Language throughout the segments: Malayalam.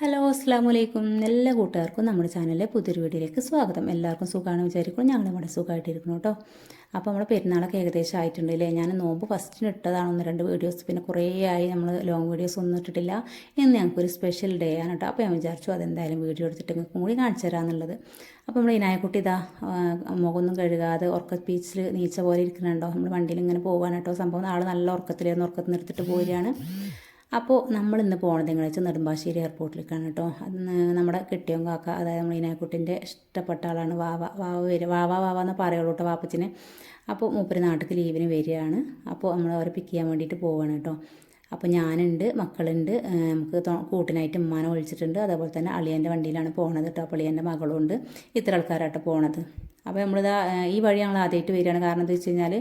ഹലോ അസ്സാം വലൈക്കും എല്ലാ കൂട്ടുകാർക്കും നമ്മുടെ ചാനലിലെ പുതിയൊരു വീഡിയോയിലേക്ക് സ്വാഗതം. എല്ലാവർക്കും സുഖമാണ് വിചാരിക്കുന്നു. ഞങ്ങൾ ഇവിടെ സുഖമായിട്ടിരിക്കുന്നു കേട്ടോ. അപ്പോൾ നമ്മുടെ പെരുന്നാളൊക്കെ ഏകദേശം ആയിട്ടുണ്ട് അല്ലേ? ഞാൻ നോമ്പ് ഫസ്റ്റിന് ഇട്ടതാണ് ഒന്ന് രണ്ട് വീഡിയോസ് പിന്നെ കുറേ ആയി നമ്മൾ ലോങ് വീഡിയോസ് ഒന്നും ഇട്ടിട്ടില്ല. ഇന്ന് ഞങ്ങൾക്കൊരു സ്പെഷ്യൽ ഡേ ആണ് കേട്ടോ. അപ്പോൾ ഞാൻ വിചാരിച്ചു അതെന്തായാലും വീഡിയോ എടുത്തിട്ട് നിങ്ങൾക്ക് കൂടി കാണിച്ചു തരാമെന്നുള്ളത്. അപ്പോൾ നമ്മൾ ഇനായക്കുട്ടി ഇതാ മുഖമൊന്നും കഴുകാതെ ഉറക്ക പീച്ചിൽ നീച്ച പോലെ ഇരിക്കുന്നുണ്ടോ? നമ്മൾ വണ്ടിയിൽ ഇങ്ങനെ പോകാനായിട്ടോ സംഭവം ആൾ നല്ല ഉറക്കത്തിലായിരുന്നു. ഉറക്കത്തിൽ നിന്ന് എടുത്തിട്ട് പോരുകയാണ്. അപ്പോൾ നമ്മൾ ഇന്ന് പോണത് വെച്ചാൽ നെടുമ്പാശ്ശേരി എയർപോർട്ടിലേക്കാണ് കേട്ടോ. നമ്മുടെ കെട്ടിയോൻ കാക്ക അതായത് നമ്മൾ ഇനാക്കുട്ടിന്റെ ഇഷ്ടപ്പെട്ട ആളാണ് വാവ. വാവ വരിക വാവ വാവ എന്ന് പറയുള്ളൂ കേട്ടോ വാപ്പച്ചിനെ. അപ്പോൾ മൂപ്പര് നാട്ടിൽ ലീവിന് വരികയാണ്. അപ്പോൾ നമ്മൾ അവരെ പിക്ക് ചെയ്യാൻ വേണ്ടിയിട്ട് പോവുകയാണ് കേട്ടോ. അപ്പോൾ ഞാനുണ്ട് മക്കളുണ്ട് നമുക്ക് കൂട്ടിനായിട്ട് ഉമ്മാനെ വിളിച്ചിട്ടുണ്ട്. അതേപോലെ തന്നെ അളിയന്റെ വണ്ടിയിലാണ് പോണത് കേട്ടോ. അപ്പോൾ അളിയന്റെ മകളുണ്ട്. ഇത്ര ആൾക്കാരായിട്ട് പോണത്. അപ്പോൾ നമ്മളിതാ ഈ വഴി ഞങ്ങൾ ആദ്യമായിട്ട് വരികയാണ്. കാരണം എന്താ വെച്ച് കഴിഞ്ഞാൽ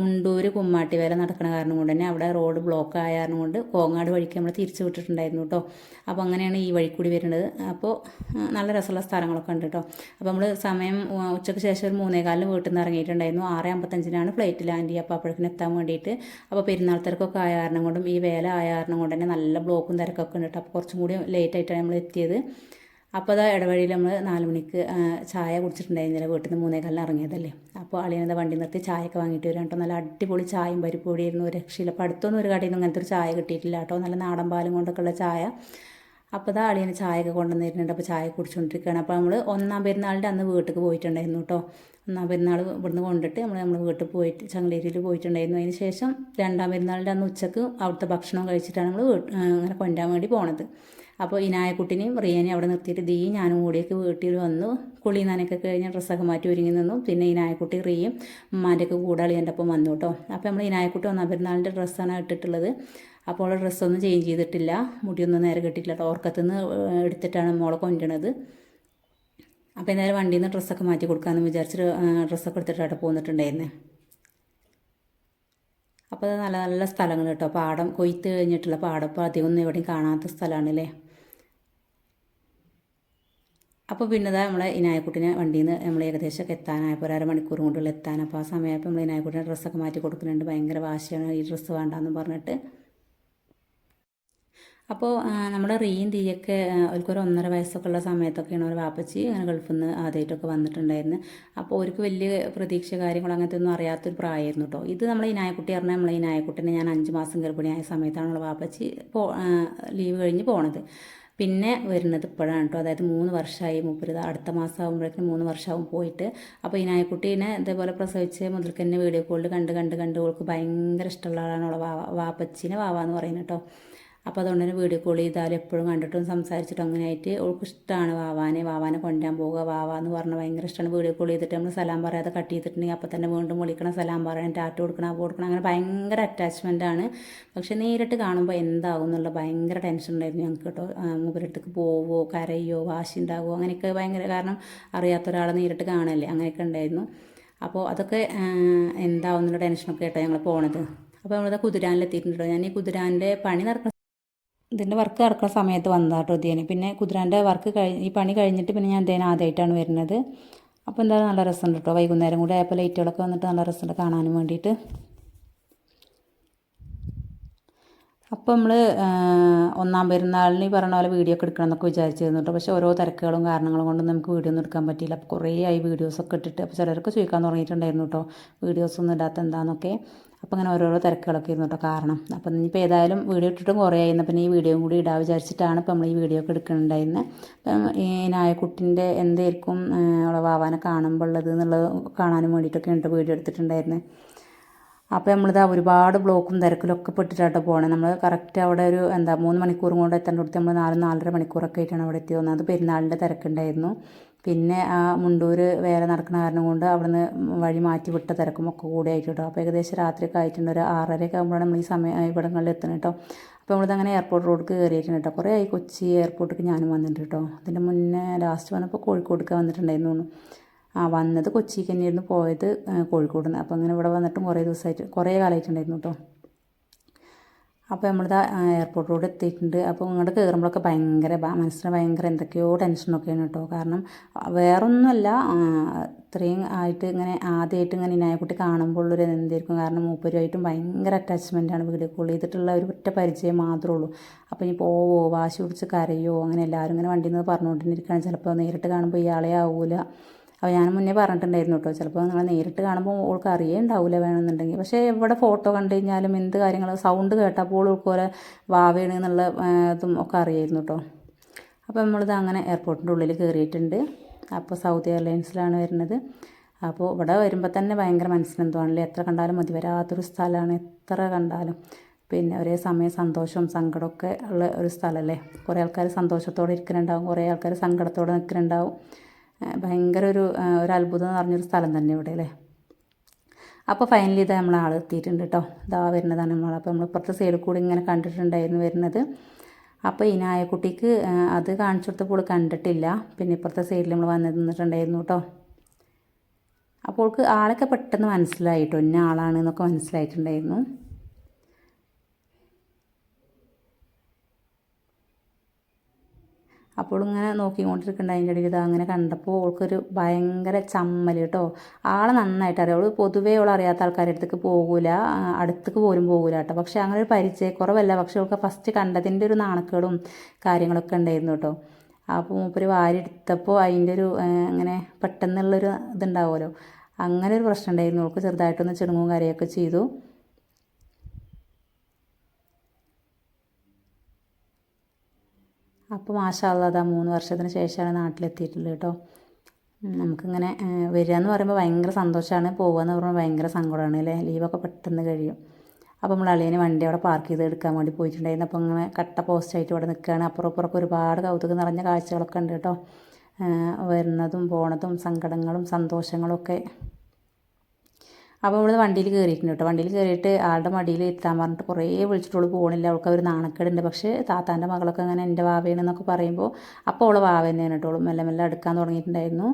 മുണ്ടൂർ കുമ്മാട്ടി വരെ നടക്കുന്ന കാരണം കൊണ്ട് തന്നെ അവിടെ റോഡ് ബ്ലോക്ക് ആയ കാരണം കൊണ്ട് കോങ്ങാട് വഴിക്ക് നമ്മൾ തിരിച്ചു വിട്ടിട്ടുണ്ടായിരുന്നു കേട്ടോ അപ്പോൾ അങ്ങനെയാണ് ഈ വഴി കൂടി വരുന്നത്. അപ്പോൾ നല്ല രസമുള്ള സ്ഥലങ്ങളൊക്കെ ഉണ്ട് കേട്ടോ അപ്പോൾ നമ്മൾ സമയം ഉച്ചയ്ക്ക് ശേഷം ഒരു മൂന്നേകാലിന് വീട്ടിൽ നിന്ന് ഇറങ്ങിയിട്ടുണ്ടായിരുന്നു. ആറ് അമ്പത്തഞ്ചിനാണ് ഫ്ലൈറ്റ് ലാൻഡ് ചെയ്യുക അപ്പോൾ അപ്പോഴേക്കും എത്താൻ വേണ്ടിയിട്ട് അപ്പോൾ പെരുന്നാൾ തിരക്കൊക്കെ ആയ കാരണം കൊണ്ടും ഈ വേല ആയ കാരണം കൊണ്ട് തന്നെ നല്ല ബ്ലോക്കും തിരക്കൊക്കെ ഉണ്ട് കേട്ടോ അപ്പോൾ കുറച്ചും കൂടി ലേറ്റ് ആയിട്ടാണ് നമ്മൾ എത്തിയത്. അപ്പോൾ അതാ ഇടവഴിയിൽ നമ്മൾ നാല് മണിക്ക് ചായ കുടിച്ചിട്ടുണ്ടായിരുന്നില്ല വീട്ടിൽ നിന്ന് മൂന്നേകാലിന് ഇറങ്ങിയതല്ലേ. അപ്പോൾ അളിയനത് വണ്ടി നിർത്തി ചായയൊക്കെ വാങ്ങിയിട്ട് വരാം കേട്ടോ. നല്ല അടിപൊളി ചായയും പരിപ്പൊടിയായിരുന്നു രക്ഷയില്ല. അപ്പോൾ അടുത്തൊന്നും ഒരു കടയിൽ നിന്ന് അങ്ങനത്തെ ഒരു ചായ കിട്ടിയിട്ടില്ല കേട്ടോ. നല്ല നാടൻ പാലും കൊണ്ടൊക്കെ ഉള്ള ചായ. അപ്പോൾ ഇതാ അളിയന് ചായയൊക്കെ കൊണ്ടുവന്നിരുന്നുണ്ട്. അപ്പോൾ ചായ കുടിച്ചുകൊണ്ടിരിക്കുകയാണ് അപ്പോൾ നമ്മൾ ഒന്നാം പെരുന്നാളിന്റെ അന്ന് വീട്ടിൽ പോയിട്ടുണ്ടായിരുന്നു കേട്ടോ. ഒന്നാം പെരുന്നാൾ ഇവിടുന്ന് കൊണ്ടിട്ട് നമ്മൾ നമ്മൾ വീട്ടിൽ പോയിട്ട് ചങ്ങലേരിയിൽ പോയിട്ടുണ്ടായിരുന്നു. അതിന് ശേഷം രണ്ടാം പെരുന്നാളിന്റെ അന്ന് ഉച്ചയ്ക്ക് അവിടുത്തെ ഭക്ഷണം കഴിച്ചിട്ടാണ് നമ്മൾ അങ്ങനെ കൊണ്ടാൻ വേണ്ടി പോണത്. അപ്പോൾ ഇനായക്കുട്ടിനെയും റിയനെയും അവിടെ നിർത്തിയിട്ട് ദീ ഞാനും കൂടിയൊക്കെ വീട്ടിൽ വന്നു. കുളി നനയൊക്കെ കഴിഞ്ഞ് ഡ്രസ്സൊക്കെ മാറ്റി ഒരുങ്ങി നിന്നു. പിന്നെ ഇനായക്കുട്ടി റിയും ഉമ്മാന്റെയൊക്കെ കൂടെ അളിയന്റെ ഒപ്പം വന്നു കേട്ടോ. അപ്പോൾ നമ്മൾ ഇനായക്കുട്ടി ഒന്നാം പെരുന്നാളിന്റെ ഡ്രസ്സാണ് ഇട്ടിട്ടുള്ളത്. അപ്പോൾ അവളെ ഡ്രസ്സൊന്നും ചേഞ്ച് ചെയ്തിട്ടില്ല. മുടിയൊന്നും നേരെ കെട്ടിയിട്ടില്ല. കേട്ടോ ഓർക്കത്തുനിന്ന് എടുത്തിട്ടാണ് മോളെ കൊണ്ടുവരണത് അപ്പോൾ എന്തായാലും വണ്ടിയിൽ നിന്ന് ഡ്രസ്സൊക്കെ മാറ്റി കൊടുക്കാമെന്ന് വിചാരിച്ചിട്ട് ഡ്രസ്സൊക്കെ എടുത്തിട്ടാണ് പോന്നിട്ടുണ്ടായിരുന്നേ. അപ്പോൾ അത് നല്ല നല്ല സ്ഥലങ്ങൾ കേട്ടോ. പാടം കൊയ്ത്ത് കഴിഞ്ഞിട്ടുള്ള പാടം ഇപ്പോൾ അധികം ഒന്നും എവിടെയും കാണാത്ത സ്ഥലമാണല്ലേ. അപ്പോൾ പിന്നെ ഇതാ നമ്മളെ ഇനായക്കുട്ടിനെ വണ്ടിയിൽ നിന്ന് നമ്മൾ ഏകദേശമൊക്കെ എത്താനായപ്പോൾ ഒരു അരമണിക്കൂർ കൊണ്ടുള്ള എത്താൻ. അപ്പോൾ ആ സമയമായപ്പോൾ നമ്മൾ ഇനായക്കുട്ടിനെ ഡ്രസ്സൊക്കെ മാറ്റി കൊടുക്കുന്നുണ്ട്. ഭയങ്കര വാശിയാണ്. ഈ ഡ്രസ്സ് വേണ്ടാന്ന് പറഞ്ഞിട്ട് അപ്പോൾ നമ്മുടെ റീയും തീയൊക്കെ അവർക്കൊരു ഒന്നര വയസ്സൊക്കെ ഉള്ള സമയത്തൊക്കെയാണ് ഒരു വാപ്പച്ചി അങ്ങനെ ഗൾഫിൽ നിന്ന് ആദ്യമായിട്ടൊക്കെ വന്നിട്ടുണ്ടായിരുന്നു. അപ്പോൾ അവർക്ക് വലിയ പ്രതീക്ഷ കാര്യങ്ങൾ അങ്ങനത്തെ ഒന്നും അറിയാത്തൊരു പ്രായമായിരുന്നു കേട്ടോ ഇത് നമ്മളെ ഈ നായക്കുട്ടി പറഞ്ഞാൽ നമ്മൾ ഈ നായക്കുട്ടിനെ ഞാൻ അഞ്ച് മാസം ഗർഭിണിയായ സമയത്താണുള്ള വാപ്പച്ചി പോ ലീവ് കഴിഞ്ഞ് പോണത്. പിന്നെ വരുന്നത് ഇപ്പോഴാണ് കേട്ടോ അതായത് മൂന്ന് വർഷമായി മുപ്പത് അടുത്ത മാസം ആകുമ്പോഴേക്കും മൂന്ന് വർഷമാവും പോയിട്ട്. അപ്പോൾ ഈ നായക്കുട്ടീനെ ഇതേപോലെ പ്രസവിച്ച് മുതൽക്ക് തന്നെ വീഡിയോ കോളിൽ കണ്ട് കണ്ട് കണ്ട് അവൾക്ക് ഭയങ്കര ഇഷ്ടമുള്ള ആളാണ് അവളെ വാ വാപ്പച്ചീനെ വാവാന്ന് പറയുന്നത് കേട്ടോ അപ്പോൾ അതുകൊണ്ട് തന്നെ വീഡിയോ കോൾ ചെയ്താലും എപ്പോഴും കണ്ടിട്ടും സംസാരിച്ചിട്ടും അങ്ങനെ ആയിട്ട് അവൾക്ക് ഇഷ്ടമാണ് വാവാനെ വാവാനെ കൊണ്ടുവരാൻ പോവുക വാവ എന്ന് പറഞ്ഞാൽ ഭയങ്കര ഇഷ്ടമാണ് വീഡിയോ കോൾ ചെയ്തിട്ട് നമ്മൾ സലാം പറയാതെ കട്ട് ചെയ്തിട്ടുണ്ടെങ്കിൽ അപ്പോൾ തന്നെ വീണ്ടും വിളിക്കണം സലാം പറയണം ടാറ്റ കൊടുക്കണം അപ്പോൾ കൊടുക്കണം അങ്ങനെ ഭയങ്കര അറ്റാച്ച്മെന്റ് ആണ്. പക്ഷേ നേരിട്ട് കാണുമ്പോൾ എന്താകും എന്നുള്ള ഭയങ്കര ടെൻഷൻ ഉണ്ടായിരുന്നു ഞങ്ങൾക്ക് കേട്ടോ. മൂപ്പരടുത്തേക്ക് പോവോ കരയോ വാശി ഉണ്ടാകുമോ അങ്ങനെയൊക്കെ ഭയങ്കര കാരണം അറിയാത്ത ഒരാളെ നേരിട്ട് കാണല്ലേ അങ്ങനെയൊക്കെ ഉണ്ടായിരുന്നു. അപ്പോൾ അതൊക്കെ എന്താകുന്നുള്ള ടെൻഷനൊക്കെ കേട്ടോ ഞങ്ങൾ പോണത്. അപ്പോൾ നമ്മളിത് കുതിരാനിലെത്തിയിട്ടുണ്ടോ ഞാൻ ഈ കുതിരാന്റെ പണി നടക്കുന്ന ഇതിന്റെ വർക്ക് നടക്കുന്ന സമയത്ത് വന്നതാട്ടോ ഇതേന് പിന്നെ കുതിരാന്റെ വർക്ക് കഴി ഈ പണി കഴിഞ്ഞിട്ട് പിന്നെ ഞാൻ എന്തെങ്കിലും ആദ്യമായിട്ടാണ് വരുന്നത്. അപ്പോൾ എന്തായാലും നല്ല രസമുണ്ട് കേട്ടോ വൈകുന്നേരം കൂടെ ആയപ്പോൾ ലൈറ്റുകളൊക്കെ വന്നിട്ട് നല്ല രസമുണ്ട് കാണാനും വേണ്ടിയിട്ട്. അപ്പോൾ നമ്മൾ ഒന്നാം പെരുന്നാളിന് ഈ പറഞ്ഞ പോലെ വീഡിയോ ഒക്കെ എടുക്കണം എന്നൊക്കെ വിചാരിച്ചിരുന്നു കേട്ടോ പക്ഷേ ഓരോ തിരക്കുകളും കാരണങ്ങളും കൊണ്ട് നമുക്ക് വീഡിയോ ഒന്നും എടുക്കാൻ പറ്റിയില്ല. അപ്പോൾ കുറേ ആയി വീഡിയോസൊക്കെ ഇട്ടിട്ട്. അപ്പോൾ ചിലരൊക്കെ ചോദിക്കാൻ തുടങ്ങിയിട്ടുണ്ടായിരുന്നു കേട്ടോ വീഡിയോസ് ഒന്നും ഇടാത്ത എന്താണെന്നൊക്കെ അപ്പോൾ അങ്ങനെ ഓരോരോ തിരക്കുകളൊക്കെ ഇരുന്നു കേട്ടോ കാരണം. അപ്പം ഇനിയിപ്പോൾ ഏതായാലും വീഡിയോ ഇട്ടിട്ടും കുറേ ആയിരുന്നു പിന്നെ ഈ വീഡിയോയും കൂടി ഇടാൻ വിചാരിച്ചിട്ടാണ് ഇപ്പോൾ നമ്മൾ ഈ വീഡിയോ ഒക്കെ എടുക്കുന്നുണ്ടായിരുന്നത് അപ്പം ഈ നായക്കുട്ടിന്റെ എന്തായിരിക്കും അവളെ വാവാനെ കാണുമ്പോൾ ഉള്ളത് എന്നുള്ളത് കാണാനും വേണ്ടിയിട്ടൊക്കെ ഉണ്ട് വീഡിയോ എടുത്തിട്ടുണ്ടായിരുന്നത് അപ്പോൾ നമ്മളിത് ഒരുപാട് ബ്ലോക്കും തിരക്കിലൊക്കെ പെട്ടിട്ടാട്ടോ പോകണം നമ്മൾ കറക്റ്റ് അവിടെ ഒരു എന്താ മൂന്ന് മണിക്കൂറും കൊണ്ട് എത്തേണ്ട കൊടുത്ത് നമ്മൾ നാല് നാലര മണിക്കൂറൊക്കെ ആയിട്ടാണ് അവിടെ എത്തി വന്നത് അത് പെരുന്നാളിന്റെ തിരക്കുണ്ടായിരുന്നു. പിന്നെ ആ മുണ്ടൂർ വേല നടക്കുന്ന കാരണം കൊണ്ട് അവിടുന്ന് വഴി മാറ്റി വിട്ട തിരക്കും ഒക്കെ കൂടി ആയിട്ട് അപ്പോൾ ഏകദേശം രാത്രിയൊക്കെ ആയിട്ടുണ്ട്. ഒരു ആറരയൊക്കെ ആകുമ്പോഴാണ് നമ്മൾ ഈ സമയം ഇവിടങ്ങളിൽ എത്തുന്നത് കേട്ടോ. അപ്പോൾ നമ്മളിത് അങ്ങനെ എയർപോർട്ട് റോഡിലേക്ക് കയറിയിട്ടുണ്ട് കേട്ടോ. കുറേ ആയി കൊച്ചി എയർപോർട്ടിലേക്ക് ഞാനും വന്നിട്ടുണ്ട് കേട്ടോ. അതിന്റെ മുന്നേ ലാസ്റ്റ് വന്നപ്പോൾ കോഴിക്കോടേക്ക് വന്നിട്ടുണ്ടായിരുന്നു ആ വന്നത് കൊച്ചിക്ക് തന്നെയായിരുന്നു പോയത് കോഴിക്കോട് നിന്ന് അപ്പോൾ അങ്ങനെ ഇവിടെ വന്നിട്ടും കുറേ ദിവസമായിട്ട് കുറേ കാലമായിട്ടുണ്ടായിരുന്നു കേട്ടോ. അപ്പോൾ നമ്മളിത് എയർപോർട്ട് റോഡ് എത്തിയിട്ടുണ്ട്. അപ്പോൾ ഇങ്ങോട്ട് കയറുമ്പോഴൊക്കെ ഭയങ്കര മനസ്സിന് ഭയങ്കര എന്തൊക്കെയോ ടെൻഷനൊക്കെയാണ് കേട്ടോ കാരണം വേറൊന്നുമല്ല ഇത്രയും ആയിട്ട് ഇങ്ങനെ ആദ്യമായിട്ട് ഇങ്ങനെ ഇനായക്കുട്ടി കാണുമ്പോൾ ഉള്ളൊരു എന്തായിരിക്കും? കാരണം മൂപ്പരുമായിട്ടും ഭയങ്കര അറ്റാച്ച്മെന്റാണ് വീഡിയോ കോൾ ചെയ്തിട്ടുള്ള ഒരു ഒറ്റ പരിചയം മാത്രമേ ഉള്ളൂ. അപ്പോൾ ഇനി പോവോ? വാശി പിടിച്ച് കരയോ? അങ്ങനെ എല്ലാവരും ഇങ്ങനെ വണ്ടിയിൽ നിന്ന് പറഞ്ഞുകൊണ്ടിരിക്കുകയാണ്. ചിലപ്പോൾ നേരിട്ട് കാണുമ്പോൾ ഇയാളെ ആവൂല. അപ്പോൾ ഞാൻ മുന്നേ പറഞ്ഞിട്ടുണ്ടായിരുന്നു കേട്ടോ ചിലപ്പോൾ നിങ്ങൾ നേരിട്ട് കാണുമ്പോൾ ഓൾക്ക് അറിയേ ഉണ്ടാവില്ല വേണമെന്നുണ്ടെങ്കിൽ. പക്ഷേ എവിടെ ഫോട്ടോ കണ്ടു കഴിഞ്ഞാലും എന്ത് കാര്യങ്ങൾ സൗണ്ട് കേട്ടപ്പോൾ ഓൾക്ക് വാവേണ് എന്നുള്ള ഇതും ഒക്കെ അറിയായിരുന്നു കേട്ടോ അപ്പോൾ നമ്മളിത് അങ്ങനെ എയർപോർട്ടിന്റെ ഉള്ളിൽ കയറിയിട്ടുണ്ട്. അപ്പോൾ സൗദി എയർലൈൻസിലാണ് വരുന്നത്. അപ്പോൾ ഇവിടെ വരുമ്പോൾ തന്നെ ഭയങ്കര മനസ്സിനെന്തുവാണല്ലേ എത്ര കണ്ടാലും മതി വരാത്തൊരു സ്ഥലമാണ് എത്ര കണ്ടാലും. പിന്നെ ഒരേ സമയം സന്തോഷവും സങ്കടമൊക്കെ ഉള്ള ഒരു സ്ഥലമല്ലേ കുറേ ആൾക്കാർ സന്തോഷത്തോടെ ഇരിക്കുന്നുണ്ടാവും കുറേ ആൾക്കാർ സങ്കടത്തോടെ നിൽക്കുന്നുണ്ടാവും. ഭയങ്കര ഒരു ഒരു അത്ഭുതം എന്ന് പറഞ്ഞൊരു സ്ഥലം തന്നെ ഇവിടെ അല്ലേ? അപ്പോൾ ഫൈനലി ഇതാ നമ്മൾ ആൾ എത്തിയിട്ടുണ്ട് കേട്ടോ ഇതാ വരുന്നതാണ് നമ്മൾ അപ്പോൾ നമ്മൾ ഇപ്പുറത്തെ സൈഡിൽ കൂടി ഇങ്ങനെ കണ്ടിട്ടുണ്ടായിരുന്നു വരുന്നത്. അപ്പോൾ ഈ നായക്കുട്ടിക്ക് അത് കാണിച്ചു കൊടുത്തപ്പോൾ കണ്ടിട്ടില്ല. പിന്നെ ഇപ്പുറത്തെ സൈഡിൽ നമ്മൾ വന്ന് നിന്നിട്ടുണ്ടായിരുന്നു കേട്ടോ അപ്പോൾ ആളൊക്കെ പെട്ടെന്ന് മനസ്സിലായിട്ടോ? ഇന്ന ആളാണ് എന്നൊക്കെ മനസ്സിലായിട്ടുണ്ടായിരുന്നു. അപ്പോൾ ഇങ്ങനെ നോക്കിക്കൊണ്ടിരിക്കുന്നുണ്ട്. അതിന്റെ ഇടയിൽ ഇത് അങ്ങനെ കണ്ടപ്പോൾ ഓൾക്കൊരു ഭയങ്കര ചമ്മൽ കേട്ടോ. ആളെ നന്നായിട്ട് അറിയാം അവൾ പൊതുവേ അവൾ അറിയാത്ത ആൾക്കാരുടെ അടുത്തേക്ക് പോകൂല. അടുത്തേക്ക് പോലും പോകൂല കേട്ടോ. പക്ഷെ അങ്ങനെ ഒരു പരിചയക്കുറവല്ല. പക്ഷെ അവൾക്ക് ഫസ്റ്റ് കണ്ടതിന്റെ ഒരു നാണക്കേടും കാര്യങ്ങളൊക്കെ ഉണ്ടായിരുന്നു കേട്ടോ. അപ്പോൾ മൂപ്പര് വാരി എടുത്തപ്പോൾ അതിന്റെ ഒരു അങ്ങനെ പെട്ടെന്നുള്ളൊരു ഇതുണ്ടാവുമല്ലോ. അങ്ങനെ ഒരു പ്രശ്നം ഉണ്ടായിരുന്നു. അവൾക്ക് ചെറുതായിട്ടൊന്ന് ചെടുങ്ങും കാര്യമൊക്കെ ചെയ്തു. അപ്പോൾ മാഷാല്ല അതാ മൂന്ന് വർഷത്തിന് ശേഷമാണ് നാട്ടിലെത്തിയിട്ടുള്ളത് കേട്ടോ. നമുക്കിങ്ങനെ വരിക എന്ന് പറയുമ്പോൾ ഭയങ്കര സന്തോഷമാണ് പോകുക എന്ന് പറയുമ്പോൾ ഭയങ്കര സങ്കടമാണ് അല്ലേ? ലീവൊക്കെ പെട്ടെന്ന് കഴിയും. അപ്പോൾ നമ്മൾ അളിയന് വണ്ടി അവിടെ പാർക്ക് ചെയ്ത് എടുക്കാൻ വേണ്ടി പോയിട്ടുണ്ടായിരുന്നു. അപ്പോൾ ഇങ്ങനെ കട്ട പോസ്റ്റായിട്ട് ഇവിടെ നിൽക്കുകയാണ്. അപ്പുറം ഇപ്പുറമൊക്കെ ഒരുപാട് കൗതുകം നിറഞ്ഞ കാഴ്ചകളൊക്കെ ഉണ്ട് കേട്ടോ. വരുന്നതും പോണതും സങ്കടങ്ങളും സന്തോഷങ്ങളൊക്കെ അപ്പോൾ നമ്മൾ വണ്ടിയിൽ കയറിയിട്ടുണ്ട് കേട്ടോ. വണ്ടിയിൽ കയറിയിട്ട് ആളുടെ മടിയിൽ എത്താൻ പറഞ്ഞിട്ട് കുറേ വിളിച്ചിട്ടുള്ളൂ പോകണില്ല അവൾക്ക് ഒരു നാണക്കേടുണ്ട്. പക്ഷേ താത്താന്റെ മകളൊക്കെ അങ്ങനെ എന്റെ വാവേണെന്നൊക്കെ പറയുമ്പോൾ അപ്പോൾ അവളെ വാവ തന്നെയാണ് കേട്ടോ. അവൾ മെല്ലെ മെല്ലെ അടുക്കാൻ തുടങ്ങിയിട്ടുണ്ടായിരുന്നു.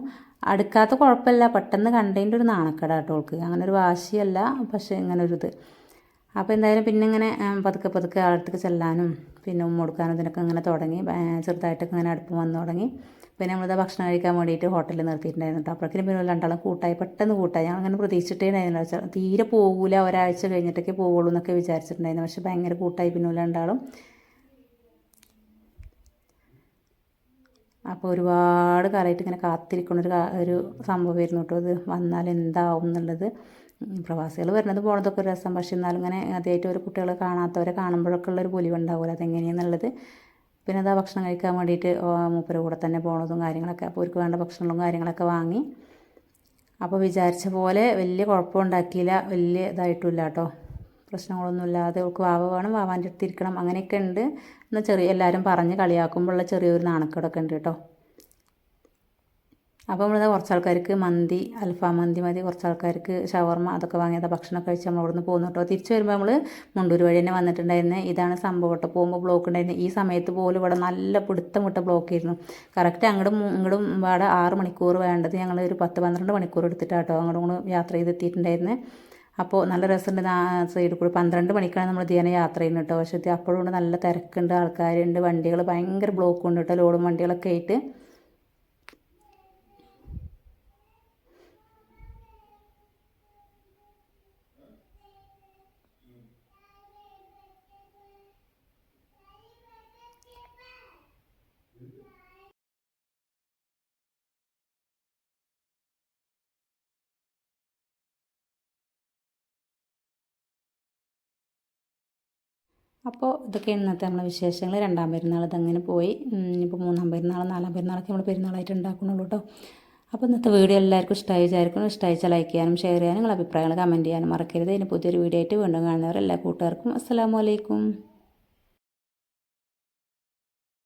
അടുക്കാത്ത കുഴപ്പമില്ല. പെട്ടെന്ന് കണ്ടതിന്റെ ഒരു നാണക്കേടാ കേട്ടോ അവൾക്ക് അങ്ങനെ ഒരു വാശിയല്ല പക്ഷേ ഇങ്ങനെ ഒരു ഇത്. അപ്പോൾ എന്തായാലും പിന്നെ ഇങ്ങനെ പതുക്കെ പതുക്കെ ആളടുത്തേക്ക് ചെല്ലാനും പിന്നെ ഉമ്മ കൊടുക്കാനും ഇതിനൊക്കെ ഇങ്ങനെ തുടങ്ങി ചെറുതായിട്ടൊക്കെ ഇങ്ങനെ അടുപ്പം വന്നു തുടങ്ങി. പിന്നെ നമ്മളത് ഭക്ഷണം കഴിക്കാൻ വേണ്ടിയിട്ട് ഹോട്ടലിൽ നിർത്തിയിട്ടുണ്ടായിരുന്നു. കേട്ടോ അപ്പോഴേക്കും പിന്നെ രണ്ടാളും കൂട്ടായി പെട്ടെന്ന് കൂട്ടായി. ഞാൻ അങ്ങനെ പ്രതീക്ഷിച്ചിട്ടുണ്ടായിരുന്നു തീരെ പോകൂല. ഒരാഴ്ച കഴിഞ്ഞിട്ടൊക്കെ പോകുള്ളൂ എന്നൊക്കെ വിചാരിച്ചിട്ടുണ്ടായിരുന്നു. പക്ഷേ ഭയങ്കര കൂട്ടായി പിന്നെ രണ്ടാളും. അപ്പോൾ ഒരുപാട് കാലമായിട്ട് ഇങ്ങനെ കാത്തിരിക്കുന്ന ഒരു ഒരു സംഭവമായിരുന്നു കേട്ടോ അത് വന്നാൽ എന്താവും എന്നുള്ളത്. പ്രവാസികൾ വരുന്നത് പോണതൊക്കെ ഒരു രസം. പക്ഷെ എന്നാലും ഇങ്ങനെ ആദ്യമായിട്ട് ഒരു കുട്ടികളെ കാണാത്തവരെ കാണുമ്പോഴൊക്കെ ഉള്ളൊരു പൊലിവുണ്ടാവില്ല അതെങ്ങനെയാണെന്നുള്ളത് പിന്നെ അതാ ഭക്ഷണം കഴിക്കാൻ വേണ്ടിയിട്ട് മൂപ്പര കൂടെ തന്നെ പോണതും കാര്യങ്ങളൊക്കെ. അപ്പോൾ അവർക്ക് വേണ്ട ഭക്ഷണങ്ങളും കാര്യങ്ങളൊക്കെ വാങ്ങി. അപ്പോൾ വിചാരിച്ച പോലെ വലിയ കുഴപ്പമുണ്ടാക്കിയില്ല വലിയ ഇതായിട്ടില്ല കേട്ടോ പ്രശ്നങ്ങളൊന്നും ഇല്ലാതെ അവൾക്ക് വാവ വേണം വാവാന്റെ അടുത്ത് ഇരിക്കണം അങ്ങനെയൊക്കെ ഉണ്ട്. എന്നാൽ ചെറിയ എല്ലാവരും പറഞ്ഞ് കളിയാക്കുമ്പോഴുള്ള ചെറിയൊരു നാണക്കേടൊക്കെ ഉണ്ട് കേട്ടോ അപ്പോൾ നമ്മളിത് കുറച്ച് ആൾക്കാർക്ക് മന്തി അൽഫാം മന്തി മതി കുറച്ച് ആൾക്കാർക്ക് ഷവർമ അതൊക്കെ വാങ്ങിയത് ഭക്ഷണം കഴിച്ച് നമ്മൾ ഇവിടുന്ന് പോകുന്നു കേട്ടോ തിരിച്ച് വരുമ്പോൾ നമ്മൾ മുണ്ടൂർ വഴി തന്നെ വന്നിട്ടുണ്ടായിരുന്നു. ഇതാണ് സംഭവം കേട്ടോ പോകുമ്പോൾ ബ്ലോക്ക് ഉണ്ടായിരുന്നത് ഈ സമയത്ത് പോലും ഇവിടെ നല്ല പിടുത്തം വിട്ട ബ്ലോക്ക് ആയിരുന്നു. കറക്റ്റ് അങ്ങോട്ടും ഇങ്ങോട്ടും ഇവിടെ ആറ് മണിക്കൂർ വേണ്ടത് ഞങ്ങൾ ഒരു പത്ത് പന്ത്രണ്ട് മണിക്കൂർ എടുത്തിട്ടാട്ടോ അങ്ങോട്ടും ഇങ്ങോട്ടും യാത്ര ചെയ്ത് എത്തിയിട്ടുണ്ടായിരുന്നു അപ്പോൾ നല്ല രസമുണ്ട് ആ സൈഡിൽ കൂടി. പന്ത്രണ്ട് മണിക്കാണ് നമ്മൾ ധ്യാന യാത്ര ചെയ്യുന്നത് കേട്ടോ പക്ഷേ അപ്പോഴും നല്ല തിരക്കുണ്ട്. ആൾക്കാരുണ്ട്. വണ്ടികൾ ഭയങ്കര ബ്ലോക്ക് ഉണ്ട് കേട്ടോ ലോഡും വണ്ടികളൊക്കെ ആയിട്ട്. അപ്പോൾ ഇതൊക്കെ ഇന്നത്തെ നമ്മളെ വിശേഷങ്ങൾ രണ്ടാം പെരുന്നാൾ ഇതങ്ങനെ പോയി. ഇപ്പോൾ മൂന്നാം പെരുന്നാൾ നാലാം പെരുന്നാളൊക്കെ നമ്മൾ പെരുന്നാളായിട്ട് ഉണ്ടാക്കുന്നുള്ളൂ കേട്ടോ അപ്പോൾ ഇന്നത്തെ വീഡിയോ എല്ലാവർക്കും ഇഷ്ടമായി വിചാരിക്കുന്നു. ഇഷ്ടമായി ലൈക്ക് ചെയ്യാനും ഷെയർ ചെയ്യാനും നിങ്ങളുടെ അഭിപ്രായങ്ങൾ കമന്റ് ചെയ്യാനും മറക്കരുത്. ഇനി പുതിയൊരു വീഡിയോ ആയിട്ട് വീണ്ടും കാണുന്നവർ എല്ലാ കൂട്ടുകാർക്കും അസ്സാം അലൈക്കും.